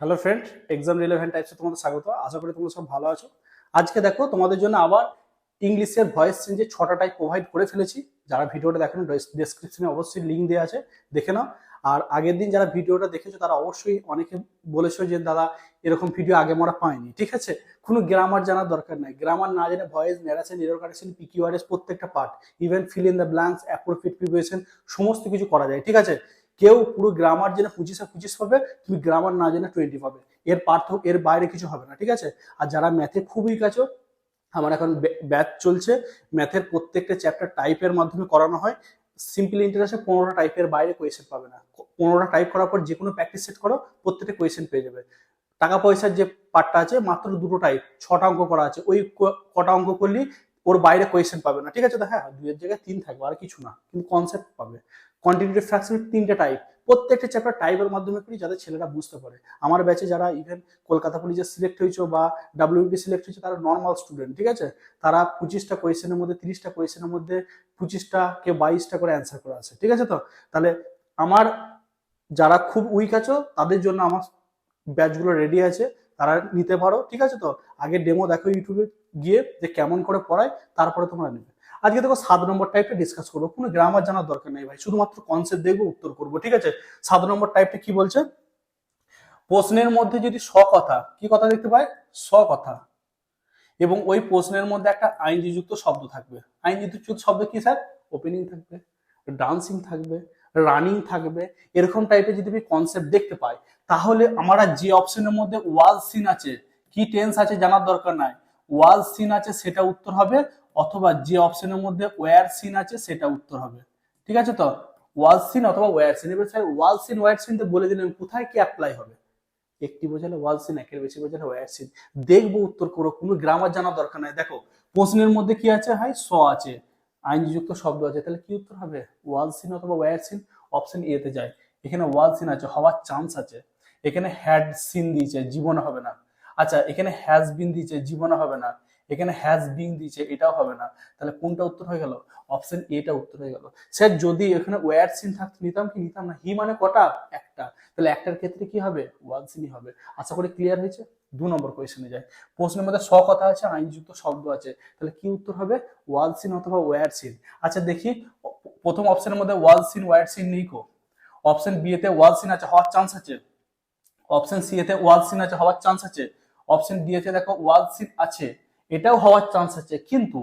Hello friend exam relevant টাইপসে তোমাদের স্বাগত। আশা করি তোমরা সব ভালো আছো। আজকে দেখো তোমাদের জন্য আবার ইংলিশের ভয়েস চেঞ্জে ছটা টাইপ প্রোভাইড করে ফেলেছি। যারা ভিডিওটা দেখেন ডেসক্রিপশনে অবশ্যই লিঙ্ক দেওয়া আছে, দেখে নাও। আর আগের দিন যারা ভিডিওটা দেখেছ, তারা অবশ্যই অনেকে বলেছ যে, দাদা, এরকম ভিডিও আগে আমরা পাইনি। ঠিক আছে? কোনো গ্রামার জানার দরকার নাই। গ্রামার না জেনে voice narration error correction PQRS প্রত্যেকটা part even fill in the blanks appropriate preparation সমস্ত কিছু করা যায়। ঠিক আছে? কেউ পুরো গ্রামার জেনে পঁচিশে পঁচিশ পাবে, তুমি গ্রামার না জেনে টোয়েন্টি পাবে। এর পার্থক্য, এর বাইরে কিছু হবে না, ঠিক আছে? আর যারা ম্যাথে খুবই আছো আমার এখন ব্যাচ চলছে। ম্যাথের প্রত্যেকটা চ্যাপ্টার টাইপের মাধ্যমে করানো হয়। সিম্পল ইন্টারেস্টে পনেরোটা টাইপের বাইরে কোয়েশন পাবে না। পনেরোটা টাইপ করার পর যে কোনো প্র্যাকটিস সেট করো, প্রত্যেকটা কোয়েশন পেয়ে যাবে। টাকা পয়সার যে পার্টটা আছে, মাত্র দুটো টাইপ ছটা অঙ্ক করা আছে। ওই কটা অঙ্ক করলেই ওর বাইরে কোয়েশন পাবে না, ঠিক আছে? তো হ্যাঁ দুইয়ের জায়গায় তিন থাকবে, আর কিছু না। কিন্তু কনসেপ্ট পাবে। কন্টিনিউটি ফ্র্যাকশনের তিনটে টাইপ প্রত্যেকটা চ্যাপ্টার টাইপের মাধ্যমে করি যাতে ছেলেরা বুঝতে পারে। আমার ব্যাচে যারা ইভেন কলকাতা পুলিশে সিলেক্ট হয়েছে বা ডাব্লিউবি সিলেক্ট হয়েছে, তারা নর্মাল স্টুডেন্ট ঠিক আছে? তারা পঁচিশটা কোয়েশনের মধ্যে, তিরিশটা কোয়েশনের মধ্যে পঁচিশটা কে বাইশটা করে অ্যান্সার করে আছে ঠিক আছে তো? তাহলে আমার যারা খুব উইক আছো, তাদের জন্য আমার ব্যাচগুলো রেডি আছে, তারা নিতে পারো, ঠিক আছে তো? আগে ডেমো দেখো ইউটিউবে গিয়ে যে কেমন করে পড়ায়, তারপরে তোমরা নেবে। আজকে দেখো সাত নম্বর টাইপটা ডিসকাস করব। কোনো গ্রামার জানার দরকার নেই ভাই, শুধুমাত্র কনসেপ্ট দেখব, উত্তর করব, ঠিক আছে? সাত নম্বর টাইপটা কি বলছে? প্রশ্নের মধ্যে যদি স কথা কি কথা দেখতে পাই স কথা এবং ওই প্রশ্নের মধ্যে একটা আইনযুক্ত শব্দ থাকবে। আইনযুক্ত শব্দ কি স্যার ওপেনিং থাকবে ডান্সিং থাকবে রানিং থাকবে, এরকম টাইপের যদি আমি কনসেপ্ট দেখতে পাই, তাহলে আমরা যে অপশনের মধ্যে ওয়াল সিন আছে, কি টেন্স আছে জানার দরকার নাই। ওয়াল সিন আছে, সেটা উত্তর হবে অথবা যে অপশনের মধ্যে ওয়ার সিন আছে, সেটা উত্তর হবে। ঠিক আছে তো? ওয়াল সিন অথবা ওয়ার সিন এবার sir wall seen were seen তো বলে দিলেন, কোথায় কি অ্যাপ্লাই হবে? একটি বোঝালে ওয়াল সিন একের বেশি বোঝালে ওয়ার সিন দেখব উত্তর করো, কোনো গ্রামার জানার দরকার নাই। দেখো, প্রশ্নের মধ্যে কি আছে? হাই, স আছে। আইনযুক্ত শব্দ আছে। তাহলে কি উত্তর হবে? ওয়াল সিন অথবা ওয়ার সিন অপশন এ তে যায়। এখানে ওয়াল সিন আছে, হওয়ার চান্স আছে। এখানে হ্যাড সিন দিয়েছে, জীবনে হবে না। আচ্ছা এখানে হ্যাজ বিন দিয়েছে, জীবনে হবে না। এখানে হ্যাজ বিং দিয়েছে, এটাও হবে না। তাহলে কোনটা উত্তর হয়ে গেল? অপশন এটা উত্তর হয়ে গেল। স্যার, যদি এখানে ওয়ার সিন থাকতো, নিতাম কি? নিতাম না। হি মানে কটা? একটা। তাহলে একটার ক্ষেত্রে কি হবে? ওয়াল সিনই হবে। আশা করি ক্লিয়ার হয়েছে? দু নম্বর কোয়েশনে যায় প্রশ্নের মধ্যে স কথা আছে আইনযুক্ত শব্দ আছে। তাহলে কি উত্তর হবে? ওয়াল সিন অথবা ওয়ার সিন আচ্ছা দেখি। প্রথম অপশনের মধ্যে ওয়াল সিন ওয়ার সিন নেই কো। অপশন বি এতে ওয়াল সিন আছে, হওয়ার চান্স আছে। অপশন সি এতে ওয়াল সিন আছে, হওয়ার চান্স আছে। অপশন ডি এতে দেখো ওয়াল সিন আছে। এটাও হওয়ার চান্স আছে। কিন্তু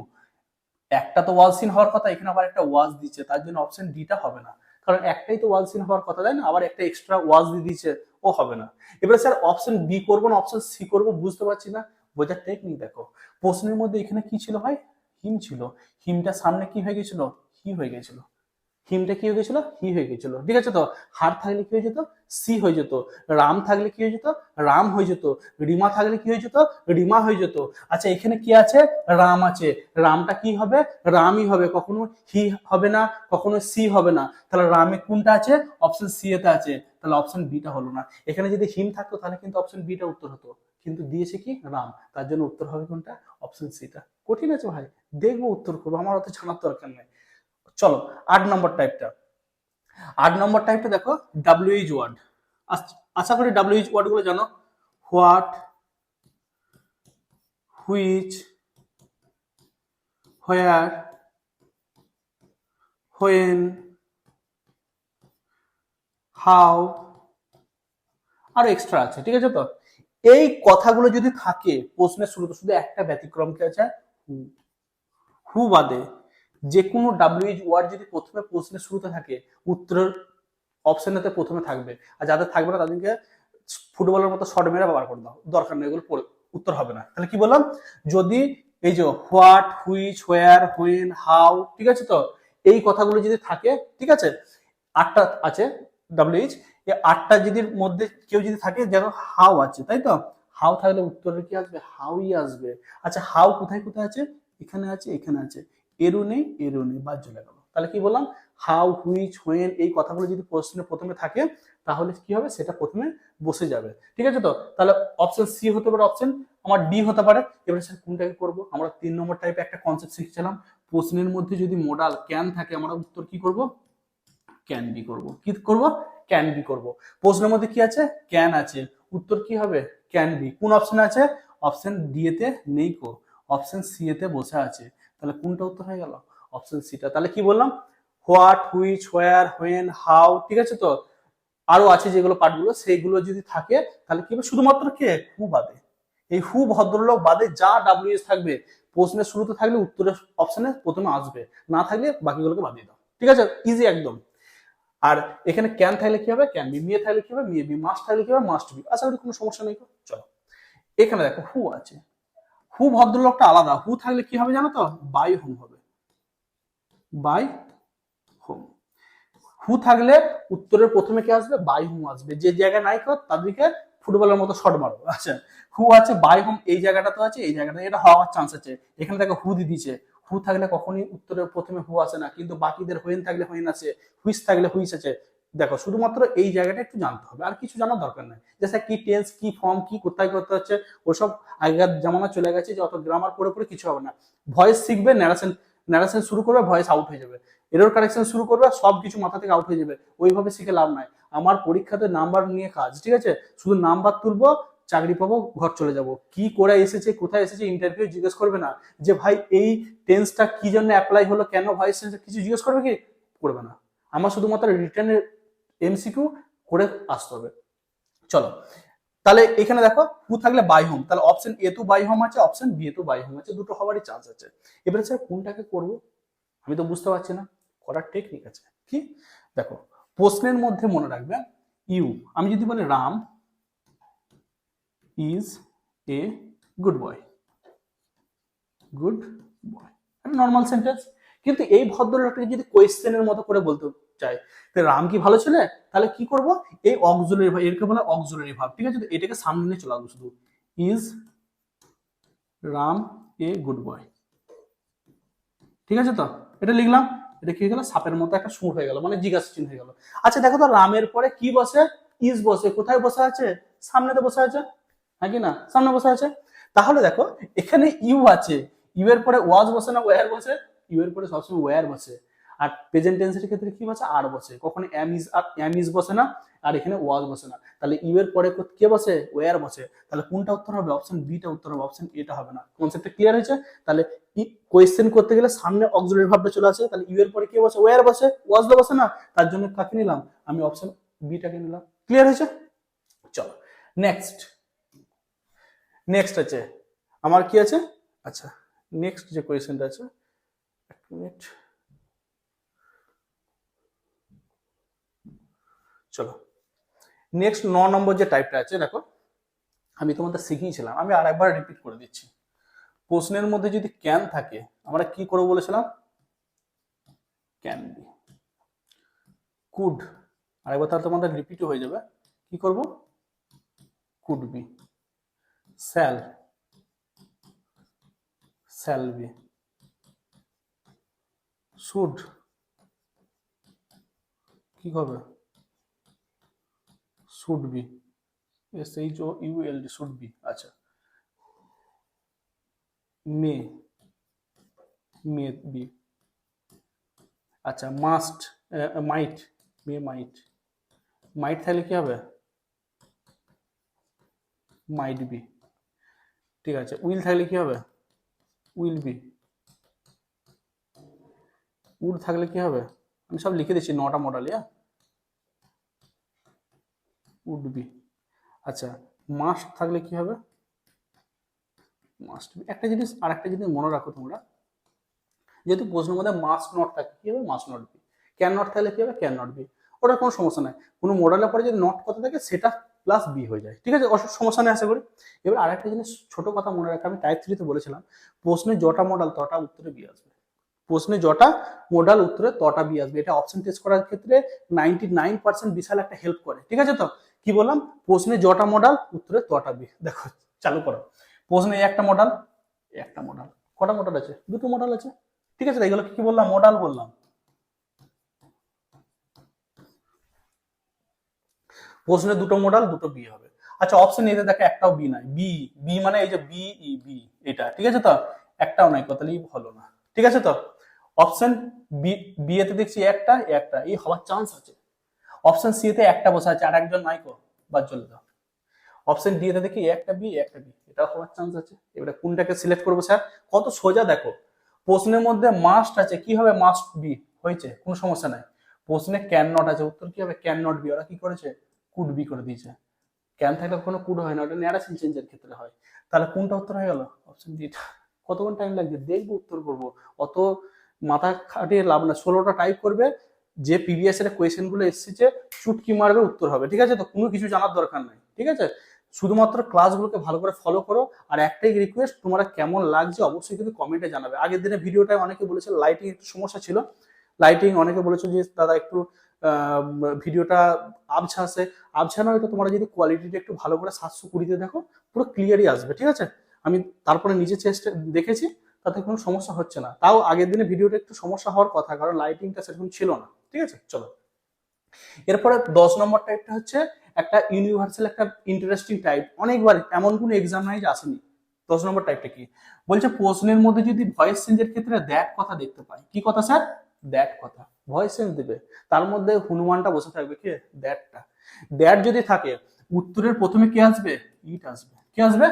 একটা তো ওয়াল সিন হওয়ার কথা, এখানে আবার একটা ওয়াজ দিচ্ছে, তার জন্য অপশন ডিটা হবে না। কারণ একটাই তো ওয়াল সিন হওয়ার কথা, তাই না? আবার একটা এক্সট্রা ওয়াজ দিয়ে দিচ্ছে, ও হবে না। এবারে স্যার অপশন বি করব না অপশন সি করব, বুঝতে পারছি না। বোঝার টেকনিক দেখো। প্রশ্নের মধ্যে এখানে কি ছিল ভাই? হিম ছিল। হিমটা সামনে কি হয়ে গেছিল? হি হয়ে গেছিল? হিমটা কি হয়ে গেছিল? হি হয়ে গেছিল। ঠিক আছে তো? হার থাকলে কি হয়ে যেত? সি হয়ে যেত। রাম থাকলে কি হয়ে যেত? রাম হয়ে যেত। রিমা থাকলে কি হয়ে যেত? রিমা হয়ে যেত। আচ্ছা এখানে কি আছে? রাম আছে। রামটা কি হবে? রামই হবে। কখনো হি হবে না, কখনো সি হবে না। তাহলে রামে কোনটা আছে? অপশন সি এতে আছে। তাহলে অপশন বিটা হলো না। এখানে যদি হিম থাকতো, তাহলে কিন্তু অপশন বিটা উত্তর হতো। কিন্তু দিয়েছে কি? রাম। তার জন্য উত্তর হবে কোনটা? অপশন সিটা কঠিন আছে ভাই। দেখব উত্তর করব। আমার অত জানার দরকার নেই। চলো, আট নম্বর টাইপটা আট নম্বর টাইপটা দেখো ডাব্লিউএইচ ওয়ার্ড আশা করি ডাব্লিউএইচ ওয়ার্ডগুলো জানো। What which where when how আরও এক্সট্রা আছে, ঠিক আছে তো? এই কথাগুলো যদি থাকে, প্রশ্নের শুরুতে শুধু একটা ব্যতিক্রম কি আছে? হু হু বাদে যে কোনো ডাব্লিউএইচ ওয়ার্ড যদি প্রথমে প্রশ্নের শুরুতে থাকে, উত্তরের অপশনেতে প্রথমে থাকবে। আর যাদের থাকবে না, তাদেরকে ফুটবলের মতো শর্ট মেরে ব্যবহার করে দাও। দরকার নেই এগুলো উত্তর হবে না। তাহলে কি বললাম? যদি এই যে what which where when how ঠিক আছে তো? এই কথাগুলো যদি থাকে, ঠিক আছে? আটটা আছে ডাব্লিউএইচ এই আটটা যদি মধ্যে কেউ যদি থাকে, যেন হাউ আছে, তাই তো? হাউ থাকলে উত্তরে কি আসবে? হাউই আসবে। আচ্ছা হাউ কোথায় কোথায় আছে? এখানে আছে এখানে আছে। এরও নেই এরও নেই, বাদ চলে গেল। তাহলে কি বললাম? হাউ হুইচ হোয়েন এই কথাগুলো যদি প্রশ্নে প্রথমে থাকে, তাহলে কি হবে? সেটা প্রথমে বসে যাবে। ঠিক আছে তো? তাহলে অপশন সি হতে পারে অপশন আমার ডি হতে পারে। এবারে স্যার কোনটাকে করব? আমরা তিন নম্বর টাইপে একটা কনসেপ্ট শিখছিলাম। প্রশ্নের মধ্যে যদি মোডাল ক্যান থাকে, আমরা উত্তর কি করব? ক্যান বি করব। কি করব? ক্যান বি করব। প্রশ্নের মধ্যে কি আছে? ক্যান আছে। উত্তর কি হবে? ক্যান বি কোন অপশন আছে? অপশন ডি এতে নেই কো। অপশন সি এতে বসে আছে। তাহলে কোনটা উত্তর হয়ে গেল? অপশন সিটা তাহলে কি বললাম? What which where when how ঠিক আছে তো? আরও আছে যেগুলো পার্টগুলো সেইগুলো যদি থাকে, তাহলে কি হবে? শুধুমাত্র কে? হু বাদে। এই হু ভদ্রলোক বাদে যা ডাব্লিউএস থাকবে। প্রশ্নের শুরুতে থাকলে উত্তরের অপশনে প্রথমে আসবে। না থাকলে বাকিগুলোকে বাদ দিয়ে দাও। ঠিক আছে? ইজি একদম। আর এখানে ক্যান থাকলে কি হবে? ক্যান বি মিয়ে থাকলে কি হবে? মিয়ে বি মাস্ট থাকলে কি হবে? মাস্ট বি করি কোনো সমস্যা নেই? চলো। এখানে দেখো হু আছে। হু ভদ্রলোকটা আলাদা? হু থাকলে কি হবে জানো তো? বাই হোম হবে। বাই হোম হু থাকলে উত্তরের প্রথমে কি আসবে? বাই হোম আসবে। যে জায়গায় নাই কর, তাদেরকে ফুটবলের মতো শট মারবো আচ্ছা হু আছে বাই হোম এই জায়গাটা তো আছে, এই জায়গাটা এটা হওয়ার চান্স আছে। এখানে তাকে হু দি দিছে হু থাকলে কখনই উত্তরের প্রথমে হু আসে না। কিন্তু বাকিদের হোয়েন থাকলে হোয়েন আছে হুইস থাকলে হুইস আছে। দেখো, শুধুমাত্র এই জায়গাটা একটু জানতে হবে। আর কিছু জানার দরকার নেই। যেসা কি টেন্স কি ফর্ম কি কোথায় করতে হচ্ছে, ওসব আগেকার জামানা চলে গেছে যে অত গ্রামার পড়ে পড়ে কিছু হবে না। ভয়েস শিখবে ন্যারেশন ন্যারেশন শুরু করবে ভয়েস আউট হয়ে যাবে। এরর কারেকশন শুরু করবে সব কিছু মাথা থেকে আউট হয়ে যাবে। ওইভাবে শিখে লাভ নাই। আমার পরীক্ষাতে নাম্বার নিয়ে কাজ, ঠিক আছে? শুধু নাম্বার তুলবো, চাকরি পাবো, ঘর চলে যাব। কি করে এসেছে, কোথায় এসেছে ইন্টারভিউ জিজ্ঞেস করবে না? যে ভাই, এই টেন্সটা কি জন্য অ্যাপ্লাই হলো, কেন ভয়েস কিছু জিজ্ঞেস করবে কি? করবে না। আমার শুধুমাত্র রিটার্নের এমসিকিউ করে আসতে হবে। চলো, তাহলে এখানে দেখো হু থাকলে বাই হোম তাহলে অপশন এ তো বাই হোম আছে অপশন বি এ তো বাই হোম আছে, দুটো হওয়ারই চান্স আছে। এবারে স্যার কোনটাকে করব? আমি তো বুঝতে পারছি না, করার টেকনিক আছে। কি? দেখো, প্রশ্নের মধ্যে মনে রাখবে ইউ আমি যদি বলি Ram is a good boy good boy normal sentence কিন্তু এই ভদ্রলোকটাকে যদি কোয়েশ্চেনের মতো করে বলতে চাই রাম কি ভালো ছেলে? তাহলে কি করব? এই অক্সুলারি ভাব এরকে বলে অক্সুলারি ভাব, ঠিক আছে? এটাকে সামনে নিয়ে চলে শুধু। Is Ram a good boy ঠিক আছে তো? এটা লিখলাম, এটা কি হয়ে গেল? সাপের মতো একটা সুর হয়ে গেল মানে জিজ্ঞাসা চিহ্ন হয়ে গেল। আচ্ছা দেখো তো, রামের পরে কি বসে? ইজ বসে, কোথায় বসে আছে? সামনে তো বসে আছে হ্যাঁ কি না? সামনে বসে আছে। তাহলে দেখো, এখানে ইউ আছে, ইউ এর পরে ওয়াজ বসে না ওয়ার বসে? ইউ এর পরে সবসময় ওয়ার বসে। আর প্রেজেন্ট টেন্সের ক্ষেত্রে কি বসে? আর বসে। কখনো am is are am is বসে না, আর এখানে ওয়াজ বসে না। তাহলে ইউ এর পরে কে বসে? ওয়ার বসে। তাহলে কোনটা উত্তর হবে? অপশন বিটা উত্তর হবে অপশন এটা হবে না। কনসেপ্টটা ক্লিয়ার হয়েছে? তাহলে কোয়েশ্চেন করতে গেলে সামনে অক্সিলারি ভাবটা চলে আসে। তাহলে ইউ এর পরে কে বসে? ওয়ার বসে? ওয়াজ তো বসে না। তার জন্য কাকে নিলাম? আমি অপশন বিটাকে নিলাম। ক্লিয়ার হয়েছে? চলো। নেক্সট নেক্সট আছে আমার কি আছে? আচ্ছা নেক্সট যে কোয়েশ্চেনটা আছে মিনিট। চলো নেক্সট ন নম্বর যে টাইপটা আছে, দেখো, আমি তোমাদের শিখিয়েছিলাম, আমি আর একবার রিপিট করে দিচ্ছি। প্রশ্নের মধ্যে যদি ক্যান থাকে, আমরা কি করব বলেছিলাম? ক্যান বি কুড আরেকবার তাহলে তোমাদের রিপিটও হয়ে যাবে। কি করব? Could be shall shall be should. কি হবে? Should be. S H O U L D should be. আচ্ছা। মে। May be. আচ্ছা মাস্ট মাইট। মে মাইট। মাইট থাকলে কি হবে? Might be. ঠিক আছে, উইল থাকলে কি হবে? Will be. উড থাকলে কি হবে? আমি সব লিখে দিচ্ছি, নটা মডেল ইয়া? Would be. আচ্ছা মাস্ট থাকলে কি হবে? মাস্ট বি একটা জিনিস আর একটা জিনিস মনে রাখো তোমরা। যেহেতু প্রশ্নের মধ্যে মাস্ট নট থাকে, কি হবে? Must not be can not থাকলে কি হবে? ক্যান নট বি ওটা কোনো সমস্যা নাই। কোনো মডেলের পরে যদি নট কথা থাকে, সেটা প্লাস বি হয়ে যায়। ঠিক আছে? অসুখ সমস্যা নেই, আশা করি। এবার আরেকটা জিনিস, ছোট কথা মনে রাখা। আমি টাইপ থ্রিতে বলেছিলাম, প্রশ্নে যটা মডেল তটা উত্তরে বি আসবে। প্রশ্নে যটা মডেল উত্তরে তটা বি আসবে। এটা অপশন টেস্ট করার ক্ষেত্রে নাইনটি নাইন পার্সেন্ট বিশাল একটা হেল্প করে। ঠিক আছে তো? কি বললাম? প্রশ্নে যটা মডেল উত্তরে তটা বি দেখো, চালু করো। প্রশ্নে একটা মডেল একটা মডেল কটা মডেল আছে? দুটো মডেল আছে। ঠিক আছে এগুলো কি বললাম? মডেল বললাম। প্রশ্নে দুটো মডেল দুটো বি হবে। আচ্ছা অপশন এতে দেখে একটাও বি নাই। বি বি মানে এই যে বি ই বি এটা। ঠিক আছে তো? একটাও নাই কত হলো না। ঠিক আছে তো? অপশন বি এতে দেখছি একটা একটা, এই হওয়ার চান্স আছে। অপশন সি তে একটা বসে আছে, আর একজন নাই কো বাদ চলে দাও অপশন ডি এতে দেখি একটা বি একটা বি এটা হওয়ার চান্স আছে। এবারে কোনটাকে সিলেক্ট করব স্যার কত সোজা দেখো, প্রশ্নের মধ্যে মাস্ট আছে, কি হবে মাস্ট বি হয়েছে, কোনো সমস্যা নাই। প্রশ্নে ক্যান নট আছে, উত্তর কি হবে? ক্যান নট বি ওরা কি করেছে? কুড বি করে দিয়েছে। ক্যান থাকলে কোনো কুড হয় না, ওটা ন্যারাসিন চেঞ্জের ক্ষেত্রে হয়। তাহলে কোনটা উত্তর হয়ে গেল? অপশন ডি কতক্ষণ টাইম লাগছে? দেখব, উত্তর করব। অত মাথা খাটিয়ে লাভ না। ষোলোটা টাইপ করবে, যে প্রিভিয়াস এর কোয়েশ্চেনগুলো এসেছে চুটকি মারবে, উত্তর হবে। ঠিক আছে? তো কোনো কিছু জানার দরকার নাই। ঠিক আছে? শুধুমাত্র ক্লাসগুলোকে ভালো করে ফলো করো আর একটাই রিকোয়েস্ট তোমরা কেমন লাগছে অবশ্যই কিন্তু কমেন্টে জানাবে। আগের দিনে ভিডিওটায় অনেকে বলেছে লাইটিং একটু সমস্যা ছিল। লাইটিং অনেকে বলেছে যে, দাদা, একটু ভিডিওটা আবছা আসে আবছা নয় তো তোমরা যদি কোয়ালিটিটা একটু ভালো করে সাতশো কুড়িতে দেখো, পুরো ক্লিয়ারই আসবে। ঠিক আছে? আমি তারপরে নিজে চেষ্টা দেখেছি। তাতে কোনো সমস্যা হচ্ছে না। তাও আগের দিনে ভিডিওটা একটু সমস্যা হওয়ার কথা, কারণ লাইটিংটা সেরকম ছিল না। ঠিক আছে? চলো। এরপরে দশ নম্বর টাইপটা হচ্ছে একটা ইউনিভার্সাল একটা ইন্টারেস্টিং টাইপ অনেকবার এমন কোনো এক্সাম নাই যে আসেনি। দশ নম্বর টাইপটা কি? বলছে, প্রশ্নের মধ্যে যদি ভয়েস চেঞ্জের ক্ষেত্রে দ্যাট কথা দেখতে পাই। কি কথা, স্যার? দ্যাট কথা। ভয়েস চেঞ্জ দেবে। তার মধ্যে হনুমানটা বসে থাকবে কি? দ্যাটটা দ্যাট যদি থাকে, উত্তরের প্রথমে কি আসবে? ইট আসবে। কি আসবে?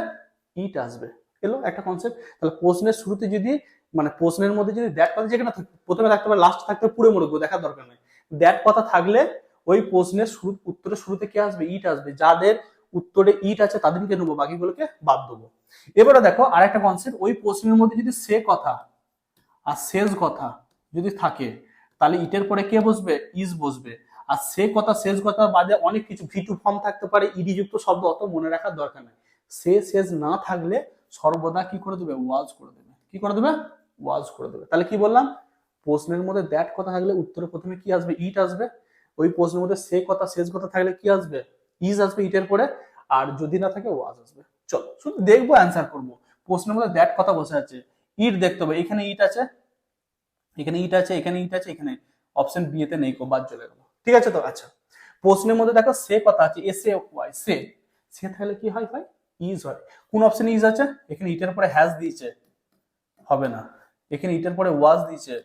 ইট আসবে। এলো একটা কনসেপ্ট তাহলে প্রশ্নের শুরুতে যদি মানে প্রশ্নের মধ্যে যদি দ্যাট কথা যেখানে প্রথমে থাকতে পারে লাস্ট থাকতে পুরো মরকবো দেখার দরকার নেই। দ্যাট কথা থাকলে ওই প্রশ্নের শুরু, উত্তরের শুরুতে কি আসবে? ইট আসবে। যাদের উত্তরে ইট আছে, তাদেরকে নেব, বাকিগুলোকে বাদ দেবো। এবারে দেখো, আরেকটা কনসেপ্ট ওই প্রশ্নের মধ্যে যদি সে কথা আর শেষ কথা যদি থাকে, তাহলে ইটের পরে কে বসবে? ইজ বসবে। আর সে কথা শেষ কথা বাদে অনেক কিছু ভিটু ফর্ম থাকতে পারে ইডি যুক্ত শব্দ, অত মনে রাখার দরকার নেই। সে শেষ না থাকলে সর্বদা কি করে দেবে? ওয়াজ করে দেবে। কি করে দেবে? ওয়াজ করে দেবে। তাহলে কি বললাম? প্রশ্নের মধ্যে দ্যাট কথা থাকলে উত্তরে প্রথমে কি আসবে? ইট আসবে। ওই প্রশ্নের মধ্যে সে কথা, শেষ কথা থাকলে কি আসবে? ইজ আসবে ইটের পরে। আর যদি না থাকে ওয়াজ আসবে। চলো, শুধু দেখব অ্যান্সার করব। প্রশ্নের মধ্যে দ্যাট কথা বসে আছে। ইট দেখতে হবে। এখানে ইট আছে। এখানে ইট আছে। এখানে ইট আছে। এখানে অপশন বি এতে নেই কো বাদ চলে গেল। ঠিক আছে তো? আচ্ছা। প্রশ্নের মধ্যে দেখো, সে কথা আছে এস এ ওয়াই সে। সে থাকলে কি হয় ভাই? ইজ হয়। কোন অপশন ইজ আছে? এখানে ইটের পরে হ্যাজ দিয়েছে, হবে না। এখানে ইটের পরে ওয়াজ দিয়েছে,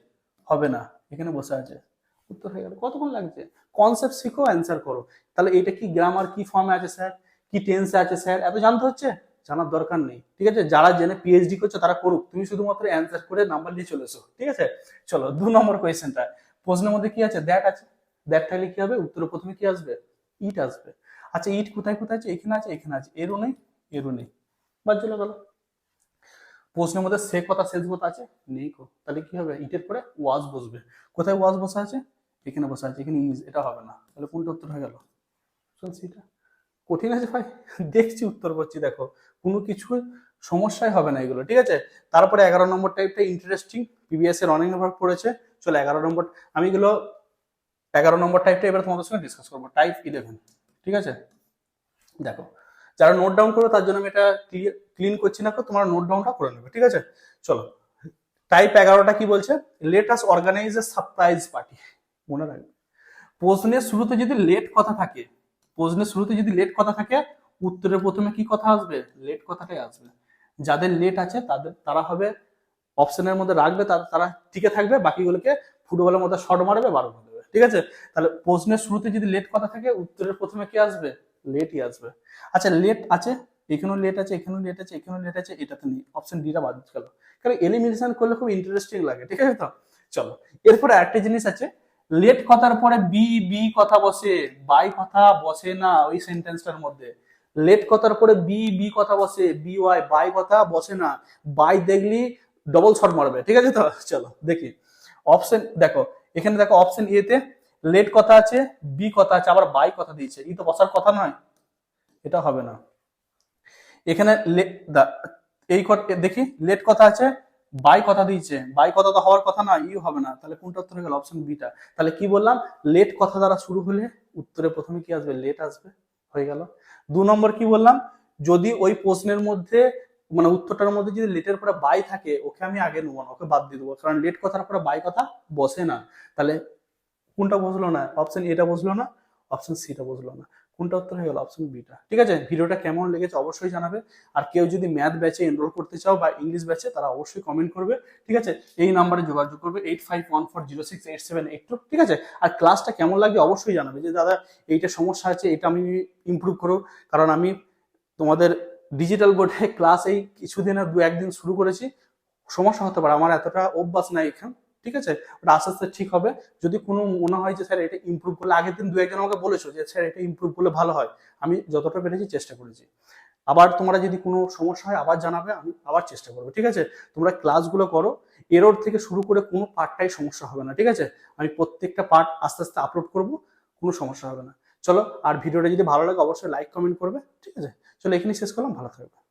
হবে না। এখানে বসে আছে। উত্তর হয়ে গেল। কতক্ষণ লাগছে? কনসেপ্ট শিখো অ্যান্সার করো। তাহলে এটা কি গ্রামার কি ফর্মে আছে স্যার কি টেন্সে আছে স্যার এত জানতে হচ্ছে? জানার দরকার নেই। ঠিক আছে? যারা জেনে পিএইচডি করছে, তারা করুক। তুমি শুধুমাত্র অ্যান্সার করে নাম্বার নিয়ে চলে এসো। ঠিক আছে? চলো, দু নম্বর কোয়েশ্চেনটা প্রশ্নের মধ্যে কি আছে? দ্যাট আছে। দ্যাট থাকলে কি হবে? উত্তরে প্রথমে কি আসবে? ইট আসবে। আচ্ছা ইট কোথায় কোথায় আছে? এখানে আছে এখানে আছে। এরও নেই। এরও নেই। বাদ চলে গেল। প্রশ্নের মধ্যে সে কথা শেষ কথা আছে, নেই কো। তাহলে কি হবে? ইটের পরে ওয়াজ বসবে। কোথায় ওয়াজ বসা আছে? এখানে বসা আছে। এখানে ইজ, এটা হবে না। তাহলে কোনটা উত্তর হয়ে গেল? এটা কঠিন আছে ভাই। দেখছি উত্তর করছি, দেখো। কোনো কিছু সমস্যাই হবে না এগুলো, ঠিক আছে? তারপরে এগারো নম্বর টাইপটা ইন্টারেস্টিং পিবিএস এর অনেক নম্বর পড়েছে। চলো এগারো নম্বর। আমি এগুলো এগারো নম্বর টাইপটা এবার তোমাদের সঙ্গে ডিসকাস করব। টাইপ ইলেভেন ঠিক আছে? দেখো। যারা নোট ডাউন করো, তার জন্য আমি এটা ক্লিন করছি না, তোমরা নোট ডাউনটা করে নেবে, ঠিক আছে? চলো। টাইপ এগারোটা কি বলছে? Let us organise a surprise party মনে রাখবে। প্রশ্নের শুরুতে যদি লেট কথা থাকে, প্রশ্নের শুরুতে যদি লেট কথা থাকে, উত্তরের প্রথমে কি কথা আসবে? লেট কথাটাই আসবে। যাদের লেট আছে, তাদের, তারা হবে অপশনের মধ্যে রাখবে, তারা- টিকে থাকবে, বাকিগুলোকে ফুটবলের মধ্যে শর্ট মারবে, বারো করে দেবে, ঠিক আছে? তাহলে প্রশ্নের শুরুতে যদি লেট কথা থাকে, উত্তরের প্রথমে কি আসবে? লেটই আসবে। আচ্ছা লেট আছে, এখানেও লেট আছে, এখানেও লেট আছে, এখানেও লেট আছে, এটাতে নেই। অপশন ডিটা বাদ গেল। কারণ এলিমিনেশন করলে খুব ইন্টারেস্টিং লাগে, ঠিক আছে তো? চলো, এরপরে একটা জিনিস আছে লেট কথার পরে বি বি কথা বসে বাই কথা বসে না, ওই সেন্টেন্সটার মধ্যে। লেট কথার পরে বি বি কথা বসে বি ওয়াই বাই কথা বসে না বাই দেখলি ডবল শট মারবে, ঠিক আছে তো? চলো, দেখি। অপশন দেখো, এখানে দেখো অপশন এতে লেট কথা আছে বি কথা আছে, আবার বাই কথা দিয়েছে। ই তো বসার কথা নয়। এটা হবে না। এখানে এই দেখি, লেট কথা আছে, বাই কথা দিয়েছে। বাই কথা তো হওয়ার কথা না ইউ হবে না। তাহলে কোনটা উত্তর হয়ে গেল? অপশন বিটা তাহলে কি বললাম? লেট কথা দ্বারা শুরু হলে উত্তরে প্রথমে কি আসবে? লেট আসবে। হয়ে গেল। দু নম্বর কি বললাম? যদি ওই প্রশ্নের মধ্যে মানে উত্তরটার মধ্যে যদি লেটের পরে বাই থাকে, ওকে আমি আগে নেব না, ওকে বাদ দিয়ে দেবো। কারণ লেট কথার পরে বাই কথা বসে না। তাহলে কোনটা বসল না? অপশন এটা বসল না অপশন সিটা বসল না। কোনটা উত্তর হয়ে গেল? অপশন বিটা ঠিক আছে? ভিডিওটা কেমন লেগেছে অবশ্যই জানাবে। আর কেউ যদি ম্যাথ ব্যাচে এনরোল করতে চাও বা ইংলিশ ব্যাচে তারা অবশ্যই কমেন্ট করবে। ঠিক আছে? এই নাম্বারে যোগাযোগ করবে eight five one four zero six eight seven eight two ঠিক আছে? আর ক্লাসটা কেমন লাগে অবশ্যই জানাবে যে, দাদা, এইটা সমস্যা আছে, এটা আমি ইমপ্রুভ করো। কারণ আমি তোমাদের ডিজিটাল বোর্ডে ক্লাস এই কিছুদিনে দু একদিন শুরু করেছি। সমস্যা হতে পারে। আমার এতটা অভ্যাস নাই এখান। ঠিক আছে? ওটা আস্তে আস্তে ঠিক হবে। যদি কোনো মনে হয় যে, স্যার, এটা ইমপ্রুভ করলে, আগের দিন দু একজন আমাকে বলেছ যে, স্যার, এটা ইমপ্রুভ করলে ভালো হয়। আমি যতটা পেরেছি চেষ্টা করেছি। আবার তোমরা যদি কোনো সমস্যা হয়, আবার জানাবে, আমি আবার চেষ্টা করব, ঠিক আছে? তোমরা ক্লাসগুলো করো। এরোর থেকে শুরু করে কোনো পার্টটাই সমস্যা হবে না, ঠিক আছে? আমি প্রত্যেকটা পার্ট আস্তে আস্তে আপলোড করব, কোনো সমস্যা হবে না। চলো, আর ভিডিওটা যদি ভালো লাগে, অবশ্যই লাইক কমেন্ট করবে, ঠিক আছে? চলো, এখানেই শেষ করলাম, ভালো থাকবে।